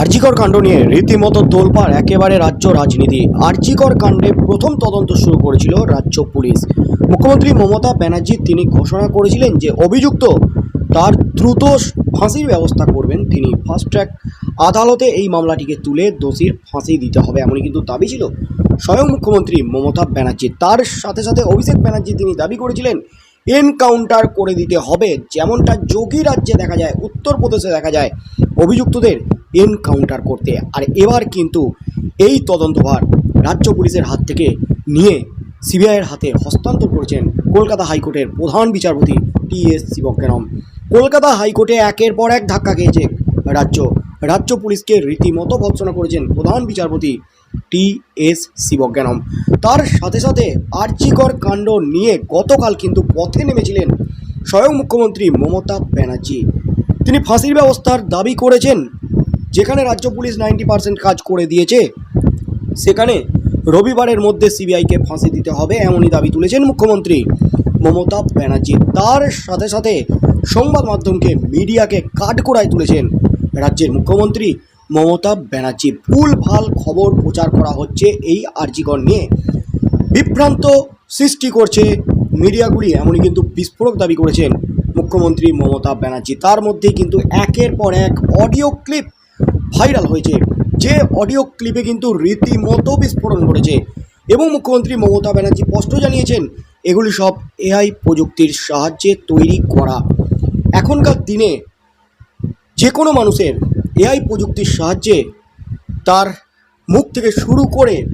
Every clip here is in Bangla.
আরজিকর কাণ্ড নিয়ে রীতিমতো তোলপাড় একেবারে রাজ্য রাজনীতি। আরজিকর কাণ্ডে প্রথম তদন্ত শুরু করেছিল রাজ্য পুলিশ। মুখ্যমন্ত্রী মমতা ব্যানার্জি তিনি ঘোষণা করেছিলেন যে, অভিযুক্ত তার দ্রুত ফাঁসির ব্যবস্থা করবেন তিনি। ফাস্ট ট্র্যাক আদালতে এই মামলাটিকে তুলে দোষীর ফাঁসি দিতে হবে এমনই কিন্তু দাবি ছিল স্বয়ং মুখ্যমন্ত্রী মমতা ব্যানার্জি। তার সাথে সাথে অভিষেক ব্যানার্জি তিনি দাবি করেছিলেন, এনকাউন্টার করে দিতে হবে। যেমনটা যোগী রাজ্যে দেখা যায়, উত্তরপ্রদেশে দেখা যায়, অভিযুক্তদের এনকাউন্টার করতে। আর এবার কিন্তু এই তদন্তভার রাজ্য পুলিশের হাত থেকে নিয়ে সিবিআইয়ের হাতে হস্তান্তর করেছেন কলকাতা হাইকোর্টের প্রধান বিচারপতি টি এস শিবজ্ঞানম কলকাতা হাইকোর্টে একের পর এক ধাক্কা খেয়েছে রাজ্য। রাজ্য পুলিশকে রীতিমতো ভৎসনা করেছেন প্রধান বিচারপতি টি এস শিবজ্ঞানম তার সাথে সাথে আর্যিকর কাণ্ড নিয়ে গতকাল কিন্তু পথে নেমেছিলেন স্বয়ং মুখ্যমন্ত্রী মমতা ব্যানার্জি। তিনি ফাঁসির ব্যবস্থার দাবি করেছেন যেখানে রাজ্য পুলিশ নাইনটি পার্সেন্ট কাজ করে দিয়েছে, সেখানে রবিবারের মধ্যে সিবিআইকে ফাঁসি দিতে হবে এমনই দাবি তুলেছেন মুখ্যমন্ত্রী মমতা ব্যানার্জি। তার সাথে সাথে সংবাদ মাধ্যমকে, মিডিয়াকে কাঠগোড়ায় তুলেছেন রাজ্যের মুখ্যমন্ত্রী মমতা ব্যানার্জি। ভুল ভালো খবর প্রচার করা হচ্ছে এই আর্জিকর নিয়ে। বিভ্রান্ত সৃষ্টি করছে মিডিয়াগুলি, এমনই কিন্তু বিস্ফোরক দাবি করেছেন মুখ্যমন্ত্রী মমতা ব্যানার্জি। তার মধ্যেই কিন্তু একের পর এক অডিও ক্লিপ ভাইরাল হয়েছে। যে অডিও ক্লিপে কিন্তু রীতিমতো বিস্ফোরণ ঘটেছে। এবং মুখ্যমন্ত্রী মমতা ব্যানার্জি স্পষ্ট জানিয়েছেন, এগুলি সব এআই প্রযুক্তির সাহায্যে তৈরি করা। এখনকার দিনে যে কোনো মানুষের এআই প্রযুক্তির সাহায্যে তার মুখ থেকে শুরু করে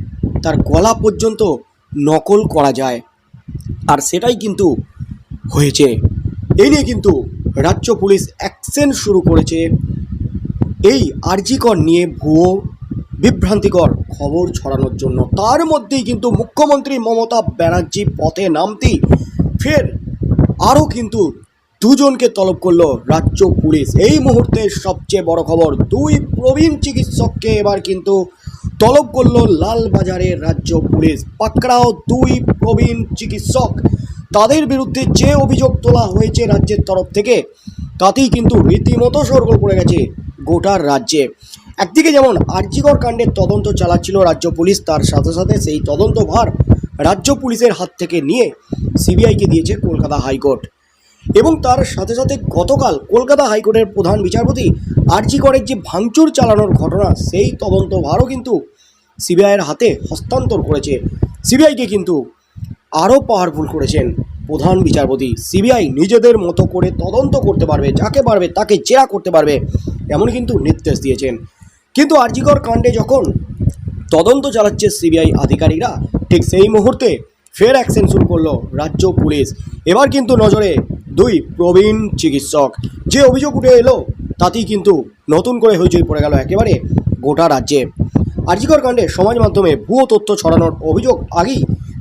তার গলা পর্যন্ত নকল করা যায়। আর সেটাই কিন্তু হয়েছে। এই নিয়ে কিন্তু রাজ্য পুলিশ অ্যাকশন শুরু করেছে। এই আরজিকর নিয়ে ভুয়ো বিভ্রান্তিকর খবর ছড়ানোর জন্য। তার মধ্যেই কিন্তু মুখ্যমন্ত্রী মমতা ব্যানার্জি পথে নামতেই ফের আরও কিন্তু দুজনকে তলব করল রাজ্য পুলিশ। এই মুহূর্তে সবচেয়ে বড় খবর, দুই প্রবীণ চিকিৎসককে এবার কিন্তু তলব করল লালবাজারের রাজ্য পুলিশ। পাকড়াও দুই প্রবীণ চিকিৎসক। তাদের বিরুদ্ধে যে অভিযোগ তোলা হয়েছে রাজ্যের তরফ থেকে, তাতেই কিন্তু রীতিমতো সরগোল পড়ে গেছে। গোটার রাজ্যে। একদিকে যেমন আর্যিকর কাণ্ডের তদন্ত চালাচ্ছিল রাজ্য পুলিশ, তার সাথে সাথে সেই তদন্ত ভার রাজ্য পুলিশের হাত থেকে নিয়ে সিবিআইকে দিয়েছে কলকাতা হাইকোর্ট। এবং তার সাথে সাথে গতকাল কলকাতা হাইকোর্টের প্রধান বিচারপতি আর্যিকরের যে ভাঙচুর চালানোর ঘটনা, সেই তদন্ত ভারও কিন্তু সিবিআইয়ের হাতে হস্তান্তর করেছে। সিবিআইকে কিন্তু আরও পাওয়ারফুল করেছেন প্রধান বিচারপতি। সিবিআই নিজেদের মতো করে তদন্ত করতে পারবে, যাকে পারবে তাকে জেরা করতে পারবে এমন কিন্তু নির্দেশ দিয়েছেন। কিন্তু আরজিকর কাণ্ডে যখন তদন্ত চালাচ্ছে সিবিআই আধিকারিকরা, ঠিক সেই মুহূর্তে ফের অ্যাকশন শুরু করল রাজ্য পুলিশ। এবার কিন্তু নজরে দুই প্রবীণ চিকিৎসক। যে অভিযোগ উঠে এলো, তাতেই কিন্তু নতুন করে হইচই পড়ে গেল একেবারে গোটা রাজ্যে। আরজিকর কাণ্ডে সমাজ মাধ্যমে ভুয়ো তথ্য ছড়ানোর অভিযোগ আগেই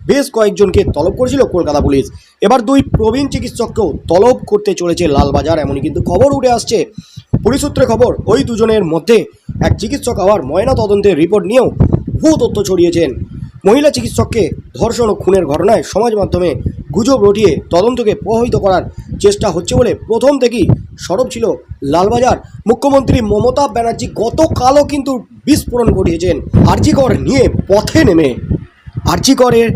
বেশ কয়েকজনকে তলব করেছিল কলকাতা পুলিশ। এবার দুই প্রবীণ চিকিৎসককেও তলব করতে চলেছে লালবাজার, এমনই কিন্তু খবর উঠে আসছে। পুলিশ সূত্রে খবর, ওই দুজনের মধ্যে এক চিকিৎসক আবার ময়না তদন্তের রিপোর্ট নিয়েও ভুয়ো তথ্য ছড়িয়েছেন। মহিলা চিকিৎসককে ধর্ষণ ও খুনের ঘটনায় সমাজ মাধ্যমে গুজব রটিয়ে তদন্তকে প্রভাবিত করার চেষ্টা হচ্ছে বলে প্রথম থেকেই সরব ছিল লালবাজার। মুখ্যমন্ত্রী মমতা ব্যানার্জি গতকালও কিন্তু বিস্ফোরণ ঘটিয়েছেন। আরজিকর নিয়ে পথে নেমে। আরজিকরের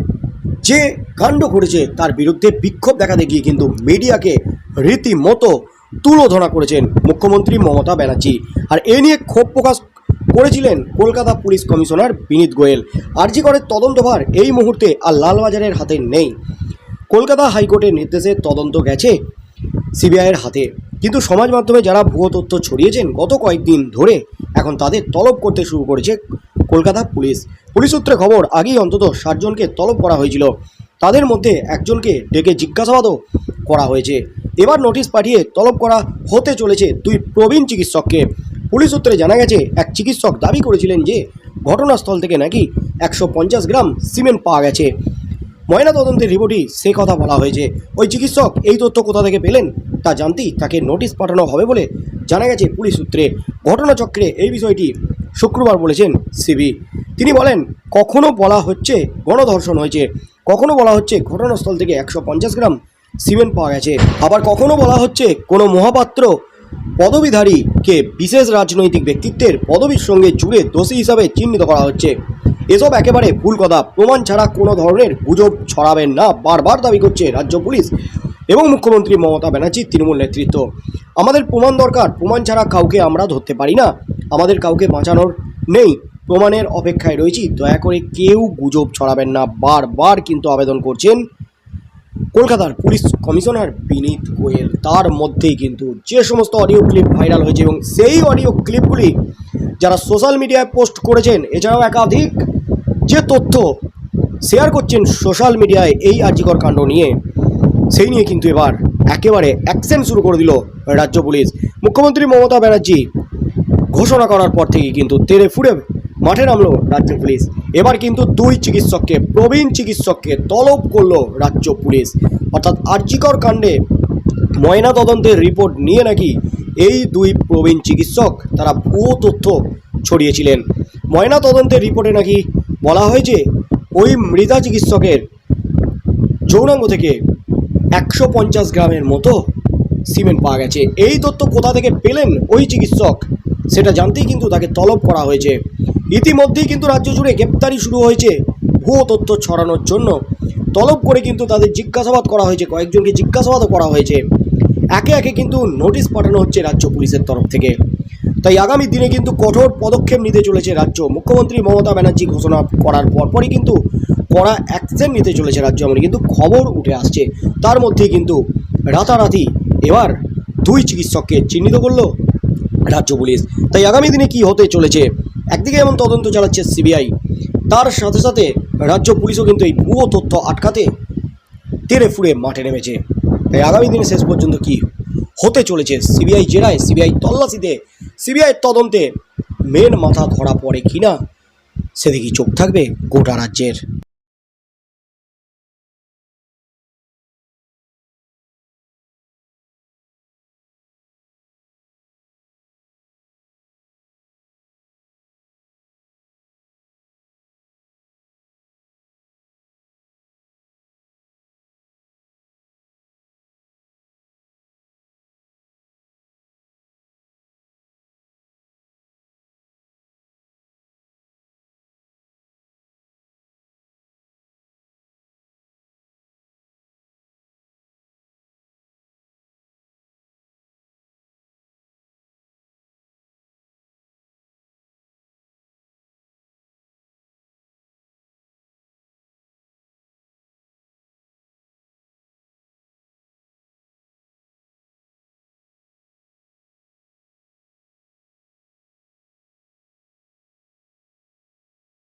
যে কাণ্ড ঘটেছে তার বিরুদ্ধে বিক্ষোভ দেখাতে গিয়ে কিন্তু মিডিয়াকে রীতিমতো তুলোধনা করেছেন মুখ্যমন্ত্রী মমতা ব্যানার্জি। আর এ নিয়ে ক্ষোভ প্রকাশ করেছিলেন কলকাতা পুলিশ কমিশনার বিনীত গোয়েল। আরজিকরের তদন্তভার এই মুহূর্তে আর লালবাজারের হাতে নেই। কলকাতা হাইকোর্টের নির্দেশে তদন্ত গেছে সিবিআইয়ের হাতে। কিন্তু সমাজ মাধ্যমে যারা ভুয়ো তথ্য ছড়িয়েছেন, গত কয়েকদিন ধরে এখন তাদের তলব করতে শুরু করেছে কলকাতা পুলিশ। পুলিশ সূত্রে খবর, আগেই অন্তত ষাটজনকে তলব করা হয়েছিল। তাদের মধ্যে একজনকে ডেকে জিজ্ঞাসাবাদও করা হয়েছে। এবার নোটিশ পাঠিয়ে তলব করা হতে চলেছে দুই প্রবীণ চিকিৎসককে। পুলিশ সূত্রে জানা গেছে, এক চিকিৎসক দাবি করেছিলেন যে, ঘটনাস্থল থেকে নাকি একশো পঞ্চাশ গ্রাম সিমেন্ট পাওয়া গেছে। ময়না তদন্তের রিপোর্টই সে কথা বলা হয়েছে। ওই চিকিৎসক এই তথ্য কোথা থেকে পেলেন তা জানতেই তাকে নোটিশ পাঠানো হবে বলে জানা গেছে পুলিশ সূত্রে। ঘটনাচক্রে এই বিষয়টি শুক্রবার বলেছেন সিবি। তিনি বলেন, কখনো বলা হচ্ছে গণধর্ষণ হয়েছে, কখনো বলা হচ্ছে ঘটনাস্থল থেকে একশো পঞ্চাশ গ্রাম সিমেন্ট পাওয়া গেছে, আবার কখনো বলা হচ্ছে কোনো মহাপাত্র পদবীধারীকে বিশেষ রাজনৈতিক ব্যক্তিত্বের পদবীর সঙ্গে জুড়ে দোষী হিসাবে চিহ্নিত করা হচ্ছে। এসব একেবারে ভুল কথা। প্রমাণ ছাড়া কোনো ধরনের গুজব ছড়াবেন না। বারবার দাবি করছে রাজ্য পুলিশ। এবং মুখ্যমন্ত্রী মমতা ব্যানার্জি তৃণমূল নেতৃত্ব। আমাদের প্রমাণ দরকার, প্রমাণ ছাড়া কাউকে আমরা ধরতে পারি না। আমাদের কাউকে বাঁচানোর নেই। প্রমাণের অপেক্ষায় রয়েছি। দয়া করে কেউ গুজব ছড়াবেন না। বারবার কিন্তু আবেদন করছেন কলকাতার পুলিশ কমিশনার বিনীত গোয়েল। তার মধ্যেই কিন্তু যে সমস্ত অডিও ক্লিপ ভাইরাল হয়েছে এবং সেই অডিও ক্লিপগুলি যারা সোশ্যাল মিডিয়ায় পোস্ট করেছেন, এছাড়াও একাধিক যে তথ্য শেয়ার করছেন সোশ্যাল মিডিয়ায় এই আর্যিকর কাণ্ড নিয়ে। সেই নিয়ে কিন্তু এবার একেবারে অ্যাকশন শুরু করে দিল রাজ্য পুলিশ। মুখ্যমন্ত্রী মমতা ব্যানার্জি ঘোষণা করার পর থেকে কিন্তু তেরে ফুড়ে মাঠে নামলো রাজ্য পুলিশ। এবার কিন্তু দুই চিকিৎসককে, প্রবীণ চিকিৎসককে তলব করল রাজ্য পুলিশ। অর্থাৎ আর্যিকর কাণ্ডে ময়না তদন্তের রিপোর্ট নিয়ে নাকি এই দুই প্রবীণ চিকিৎসক তারা ভুয়ো তথ্য ছড়িয়েছিলেন। ময়না তদন্তের রিপোর্টে নাকি বলা হয়েছে ওই মৃতা চিকিৎসকের যৌনাঙ্গ থেকে একশো পঞ্চাশ গ্রামের মতো সিমেন্ট পাওয়া গেছে। এই তথ্য কোথা থেকে পেলেন ওই চিকিৎসক, সেটা জানতেই কিন্তু তাকে তলব করা হয়েছে। ইতিমধ্যেই কিন্তু রাজ্য জুড়ে গ্রেপ্তারি শুরু হয়েছে ভুয়ো তথ্য ছড়ানোর জন্য। তলব করে কিন্তু তাদের জিজ্ঞাসাবাদ করা হয়েছে, কয়েকজনকে জিজ্ঞাসাবাদও করা হয়েছে। একে একে কিন্তু নোটিশ পাঠানো হচ্ছে রাজ্য পুলিশের তরফ থেকে। তাই আগামী দিনে কিন্তু কঠোর পদক্ষেপ নিতে চলেছে রাজ্য। মুখ্যমন্ত্রী মমতা ব্যানার্জি ঘোষণা করার পরপরই কিন্তু কড়া অ্যাকশন নিতে চলেছে রাজ্য এমন কিন্তু খবর উঠে আসছে। তার মধ্যেই কিন্তু রাতারাতি এবার দুই চিকিৎসককে চিহ্নিত করল রাজ্য পুলিশ। তাই আগামী দিনে কি হতে চলেছে একদিকে যেমন তদন্ত চালাচ্ছে সিবিআই, তার সাথে সাথে রাজ্য পুলিশও কিন্তু এই ভুয়ো তথ্য আটকাতে তেড়ে ফুড়ে মাঠে নেমেছে। তাই আগামী দিনে শেষ পর্যন্ত কি হতে চলেছে সিবিআই জেরায়, সিবিআই তল্লাশিতে সিবিআই তদন্তে মেন মাথা ধরা পড়ে কিনা সেদিকে চোখ থাকবে গোটা রাজ্যের।